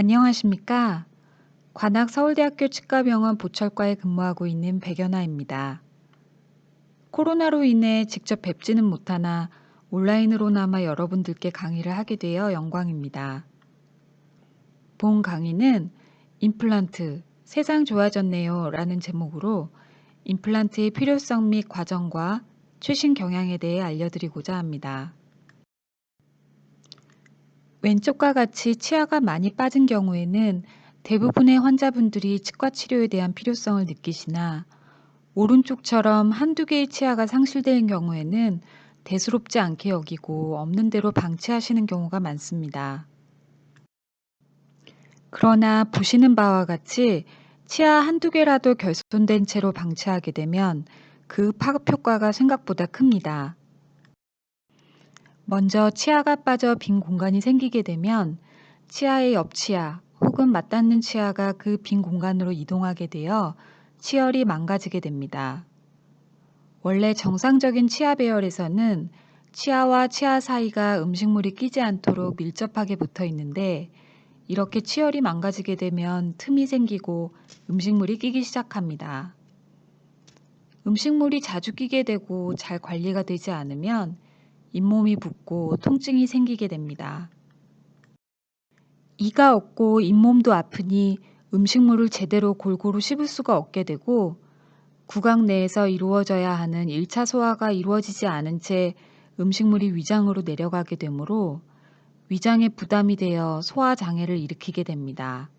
안녕하십니까. 관악 서울대학교 치과병원 보철과에 근무하고 있는 백연아입니다. 코로나로 인해 직접 뵙지는 못하나 온라인으로나마 여러분들께 강의를 하게 되어 영광입니다. 본 강의는 임플란트 세상 좋아졌네요 라는 제목으로 임플란트의 필요성 및 과정과 최신 경향에 대해 알려드리고자 합니다. 왼쪽과 같이 치아가 많이 빠진 경우에는 대부분의 환자분들이 치과 치료에 대한 필요성을 느끼시나 오른쪽처럼 한두 개의 치아가 상실된 경우에는 대수롭지 않게 여기고 없는 대로 방치하시는 경우가 많습니다. 그러나 보시는 바와 같이 치아 한두 개라도 결손된 채로 방치하게 되면 그 파급 효과가 생각보다 큽니다. 먼저 치아가 빠져 빈 공간이 생기게 되면 치아의 옆치아 혹은 맞닿는 치아가 그 빈 공간으로 이동하게 되어 치열이 망가지게 됩니다. 원래 정상적인 치아 배열에서는 치아와 치아 사이가 음식물이 끼지 않도록 밀접하게 붙어 있는데 이렇게 치열이 망가지게 되면 틈이 생기고 음식물이 끼기 시작합니다. 음식물이 자주 끼게 되고 잘 관리가 되지 않으면 잇몸이 붓고 통증이 생기게 됩니다. 이가 없고 잇몸도 아프니 음식물을 제대로 골고루 씹을 수가 없게 되고 구강 내에서 이루어져야 하는 1차 소화가 이루어지지 않은 채 음식물이 위장으로 내려가게 되므로 위장에 부담이 되어 소화 장애를 일으키게 됩니다.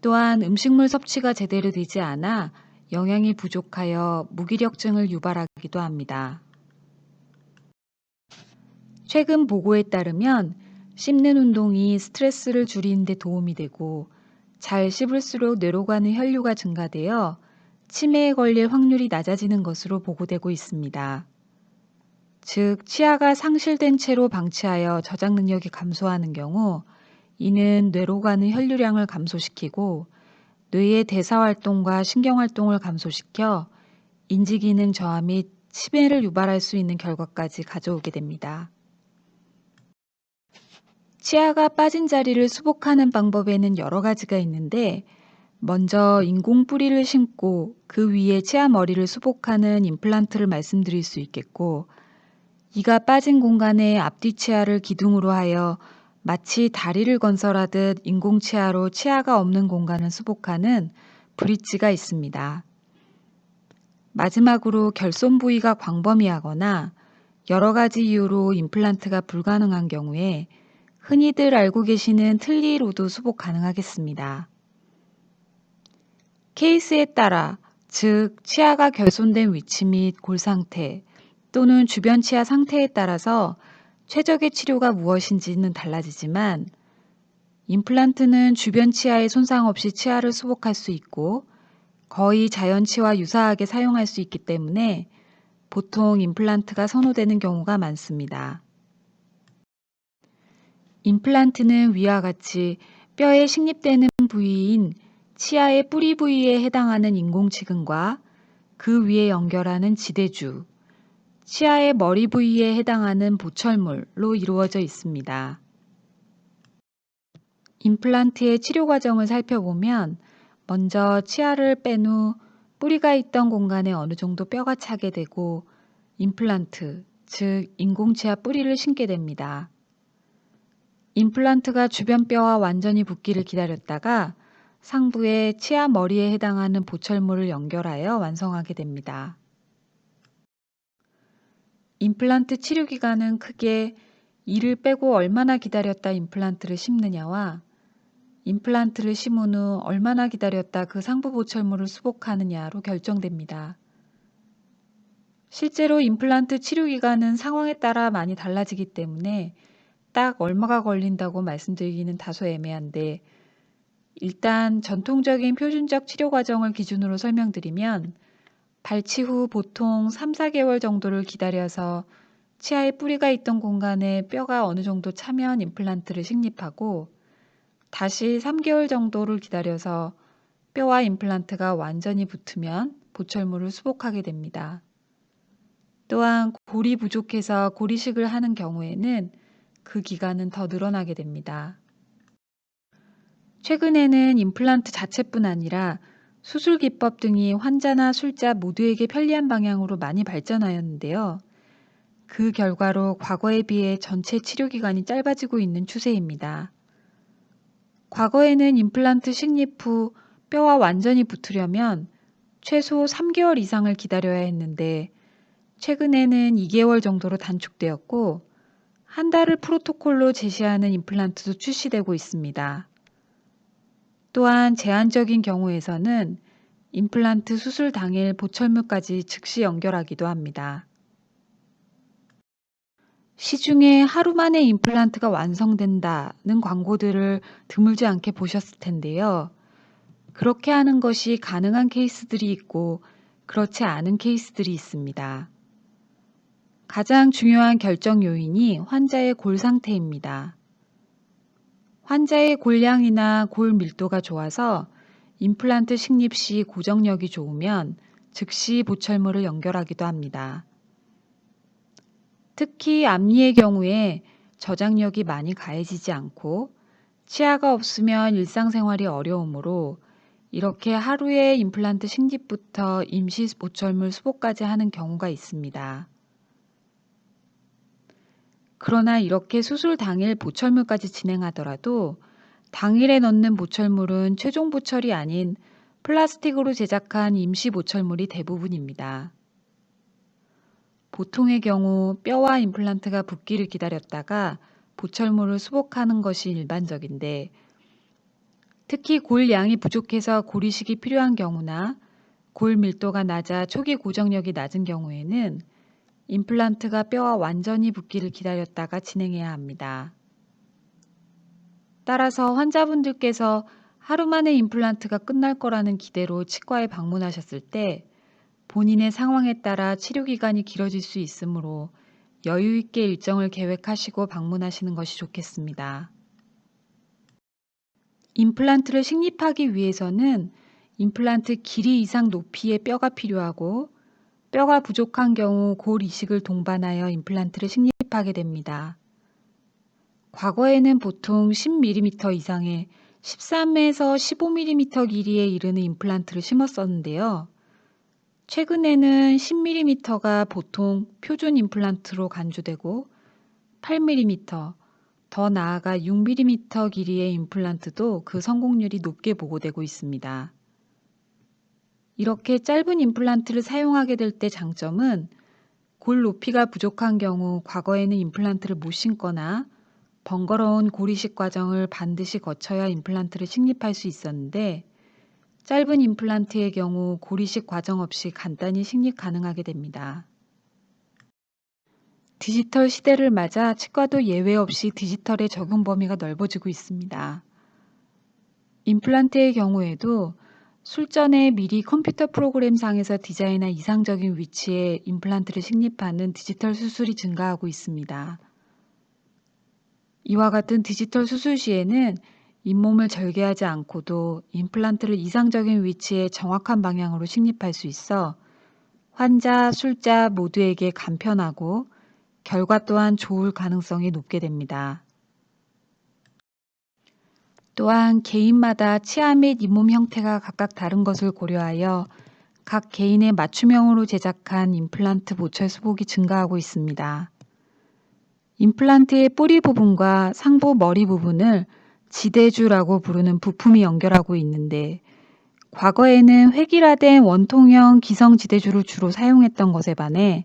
또한 음식물 섭취가 제대로 되지 않아 영양이 부족하여 무기력증을 유발하기도 합니다. 최근 보고에 따르면 씹는 운동이 스트레스를 줄이는 데 도움이 되고 잘 씹을수록 뇌로 가는 혈류가 증가되어 치매에 걸릴 확률이 낮아지는 것으로 보고되고 있습니다. 즉, 치아가 상실된 채로 방치하여 저장 능력이 감소하는 경우 이는 뇌로 가는 혈류량을 감소시키고 뇌의 대사 활동과 신경 활동을 감소시켜 인지 기능 저하 및 치매를 유발할 수 있는 결과까지 가져오게 됩니다. 치아가 빠진 자리를 수복하는 방법에는 여러 가지가 있는데 먼저 인공 뿌리를 심고 그 위에 치아 머리를 수복하는 임플란트를 말씀드릴 수 있겠고 이가 빠진 공간에 앞뒤 치아를 기둥으로 하여 마치 다리를 건설하듯 인공 치아로 치아가 없는 공간을 수복하는 브릿지가 있습니다. 마지막으로 결손 부위가 광범위하거나 여러 가지 이유로 임플란트가 불가능한 경우에 흔히들 알고 계시는 틀니로도 수복 가능하겠습니다. 케이스에 따라 즉 치아가 결손된 위치 및 골 상태 또는 주변 치아 상태에 따라서 최적의 치료가 무엇인지는 달라지지만 임플란트는 주변 치아에 손상 없이 치아를 수복할 수 있고 거의 자연치와 유사하게 사용할 수 있기 때문에 보통 임플란트가 선호되는 경우가 많습니다. 임플란트는 위와 같이 뼈에 식립되는 부위인 치아의 뿌리 부위에 해당하는 인공치근과 그 위에 연결하는 지대주, 치아의 머리 부위에 해당하는 보철물로 이루어져 있습니다. 임플란트의 치료 과정을 살펴보면 먼저 치아를 뺀 후 뿌리가 있던 공간에 어느 정도 뼈가 차게 되고 임플란트, 즉 인공치아 뿌리를 심게 됩니다. 임플란트가 주변 뼈와 완전히 붙기를 기다렸다가 상부에 치아 머리에 해당하는 보철물을 연결하여 완성하게 됩니다. 임플란트 치료 기간은 크게 이를 빼고 얼마나 기다렸다 임플란트를 심느냐와 임플란트를 심은 후 얼마나 기다렸다 그 상부 보철물을 수복하느냐로 결정됩니다. 실제로 임플란트 치료 기간은 상황에 따라 많이 달라지기 때문에 딱 얼마가 걸린다고 말씀드리기는 다소 애매한데 일단 전통적인 표준적 치료 과정을 기준으로 설명드리면 발치 후 보통 3, 4개월 정도를 기다려서 치아에 뿌리가 있던 공간에 뼈가 어느 정도 차면 임플란트를 식립하고 다시 3개월 정도를 기다려서 뼈와 임플란트가 완전히 붙으면 보철물을 수복하게 됩니다. 또한 골이 부족해서 고리식을 하는 경우에는 그 기간은 더 늘어나게 됩니다. 최근에는 임플란트 자체뿐 아니라 수술 기법 등이 환자나 술자 모두에게 편리한 방향으로 많이 발전하였는데요. 그 결과로 과거에 비해 전체 치료 기간이 짧아지고 있는 추세입니다. 과거에는 임플란트 식립 후 뼈와 완전히 붙으려면 최소 3개월 이상을 기다려야 했는데 최근에는 2개월 정도로 단축되었고 한 달을 프로토콜로 제시하는 임플란트도 출시되고 있습니다. 또한 제한적인 경우에서는 임플란트 수술 당일 보철물까지 즉시 연결하기도 합니다. 시중에 하루 만에 임플란트가 완성된다는 광고들을 드물지 않게 보셨을 텐데요. 그렇게 하는 것이 가능한 케이스들이 있고 그렇지 않은 케이스들이 있습니다. 가장 중요한 결정 요인이 환자의 골 상태입니다. 환자의 골량이나 골 밀도가 좋아서 임플란트 식립 시 고정력이 좋으면 즉시 보철물을 연결하기도 합니다. 특히 앞니의 경우에 저장력이 많이 가해지지 않고 치아가 없으면 일상생활이 어려우므로 이렇게 하루에 임플란트 식립부터 임시 보철물 수복까지 하는 경우가 있습니다. 그러나 이렇게 수술 당일 보철물까지 진행하더라도 당일에 넣는 보철물은 최종 보철이 아닌 플라스틱으로 제작한 임시 보철물이 대부분입니다. 보통의 경우 뼈와 임플란트가 붓기를 기다렸다가 보철물을 수복하는 것이 일반적인데 특히 골 양이 부족해서 고리식이 필요한 경우나 골 밀도가 낮아 초기 고정력이 낮은 경우에는 임플란트가 뼈와 완전히 붙기를 기다렸다가 진행해야 합니다. 따라서 환자분들께서 하루 만에 임플란트가 끝날 거라는 기대로 치과에 방문하셨을 때 본인의 상황에 따라 치료 기간이 길어질 수 있으므로 여유 있게 일정을 계획하시고 방문하시는 것이 좋겠습니다. 임플란트를 식립하기 위해서는 임플란트 길이 이상 높이의 뼈가 필요하고 뼈가 부족한 경우 골 이식을 동반하여 임플란트를 식립하게 됩니다. 과거에는 보통 10mm 이상의 13에서 15mm 길이에 이르는 임플란트를 심었었는데요. 최근에는 10mm가 보통 표준 임플란트로 간주되고 8mm, 더 나아가 6mm 길이의 임플란트도 그 성공률이 높게 보고되고 있습니다. 이렇게 짧은 임플란트를 사용하게 될 때 장점은 골 높이가 부족한 경우 과거에는 임플란트를 못 신거나 번거로운 고리식 과정을 반드시 거쳐야 임플란트를 식립할 수 있었는데 짧은 임플란트의 경우 고리식 과정 없이 간단히 식립 가능하게 됩니다. 디지털 시대를 맞아 치과도 예외 없이 디지털의 적용 범위가 넓어지고 있습니다. 임플란트의 경우에도 술전에 미리 컴퓨터 프로그램상에서 디자인한 이상적인 위치에 임플란트를 식립하는 디지털 수술이 증가하고 있습니다. 이와 같은 디지털 수술 시에는 잇몸을 절개하지 않고도 임플란트를 이상적인 위치에 정확한 방향으로 식립할 수 있어 환자, 술자 모두에게 간편하고 결과 또한 좋을 가능성이 높게 됩니다. 또한 개인마다 치아 및 잇몸 형태가 각각 다른 것을 고려하여 각 개인의 맞춤형으로 제작한 임플란트 보철 수복이 증가하고 있습니다. 임플란트의 뿌리 부분과 상부 머리 부분을 지대주라고 부르는 부품이 연결하고 있는데 과거에는 획일화된 원통형 기성 지대주를 주로 사용했던 것에 반해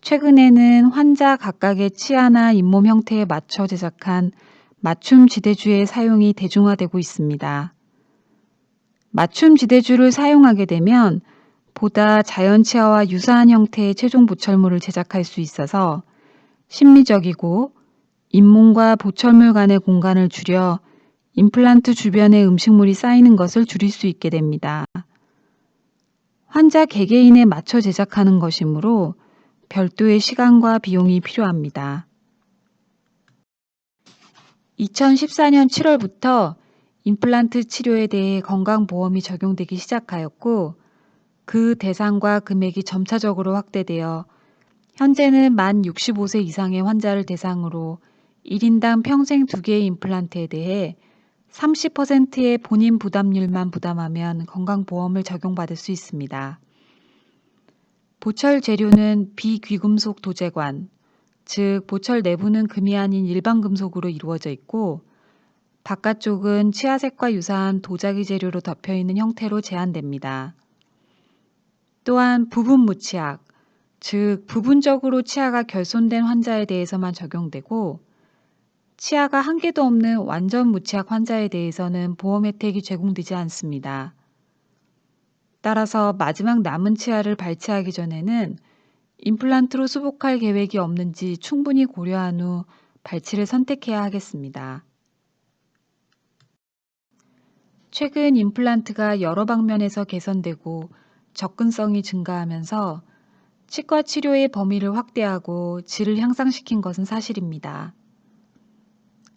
최근에는 환자 각각의 치아나 잇몸 형태에 맞춰 제작한 맞춤 지대주의 사용이 대중화되고 있습니다. 맞춤 지대주를 사용하게 되면 보다 자연 치아와 유사한 형태의 최종 보철물을 제작할 수 있어서 심리적이고 잇몸과 보철물 간의 공간을 줄여 임플란트 주변에 음식물이 쌓이는 것을 줄일 수 있게 됩니다. 환자 개개인에 맞춰 제작하는 것이므로 별도의 시간과 비용이 필요합니다. 2014년 7월부터 임플란트 치료에 대해 건강보험이 적용되기 시작하였고 그 대상과 금액이 점차적으로 확대되어 현재는 만 65세 이상의 환자를 대상으로 1인당 평생 2개의 임플란트에 대해 30%의 본인 부담률만 부담하면 건강보험을 적용받을 수 있습니다. 보철 재료는 비귀금속 도제관, 즉 보철 내부는 금이 아닌 일반 금속으로 이루어져 있고 바깥쪽은 치아색과 유사한 도자기 재료로 덮여 있는 형태로 제한됩니다. 또한 부분 무치약, 즉 부분적으로 치아가 결손된 환자에 대해서만 적용되고 치아가 한 개도 없는 완전 무치약 환자에 대해서는 보험 혜택이 제공되지 않습니다. 따라서 마지막 남은 치아를 발치하기 전에는 임플란트로 수복할 계획이 없는지 충분히 고려한 후 발치를 선택해야 하겠습니다. 최근 임플란트가 여러 방면에서 개선되고 접근성이 증가하면서 치과 치료의 범위를 확대하고 질을 향상시킨 것은 사실입니다.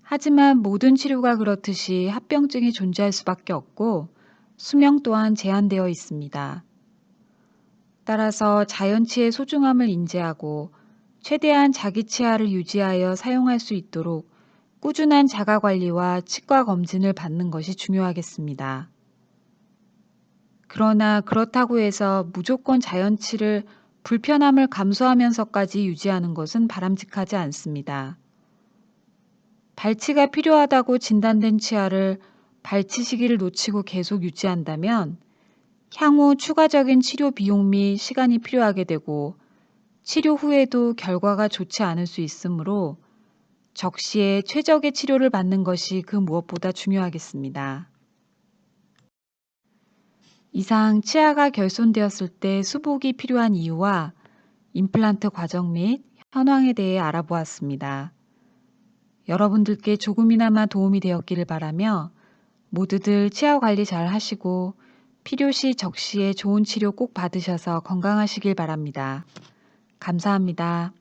하지만 모든 치료가 그렇듯이 합병증이 존재할 수밖에 없고 수명 또한 제한되어 있습니다. 따라서 자연치의 소중함을 인지하고 최대한 자기 치아를 유지하여 사용할 수 있도록 꾸준한 자가 관리와 치과 검진을 받는 것이 중요하겠습니다. 그러나 그렇다고 해서 무조건 자연치를 불편함을 감수하면서까지 유지하는 것은 바람직하지 않습니다. 발치가 필요하다고 진단된 치아를 발치 시기를 놓치고 계속 유지한다면 향후 추가적인 치료 비용 및 시간이 필요하게 되고 치료 후에도 결과가 좋지 않을 수 있으므로 적시에 최적의 치료를 받는 것이 그 무엇보다 중요하겠습니다. 이상 치아가 결손되었을 때 수복이 필요한 이유와 임플란트 과정 및 현황에 대해 알아보았습니다. 여러분들께 조금이나마 도움이 되었기를 바라며 모두들 치아 관리 잘 하시고 필요시 적시에 좋은 치료 꼭 받으셔서 건강하시길 바랍니다. 감사합니다.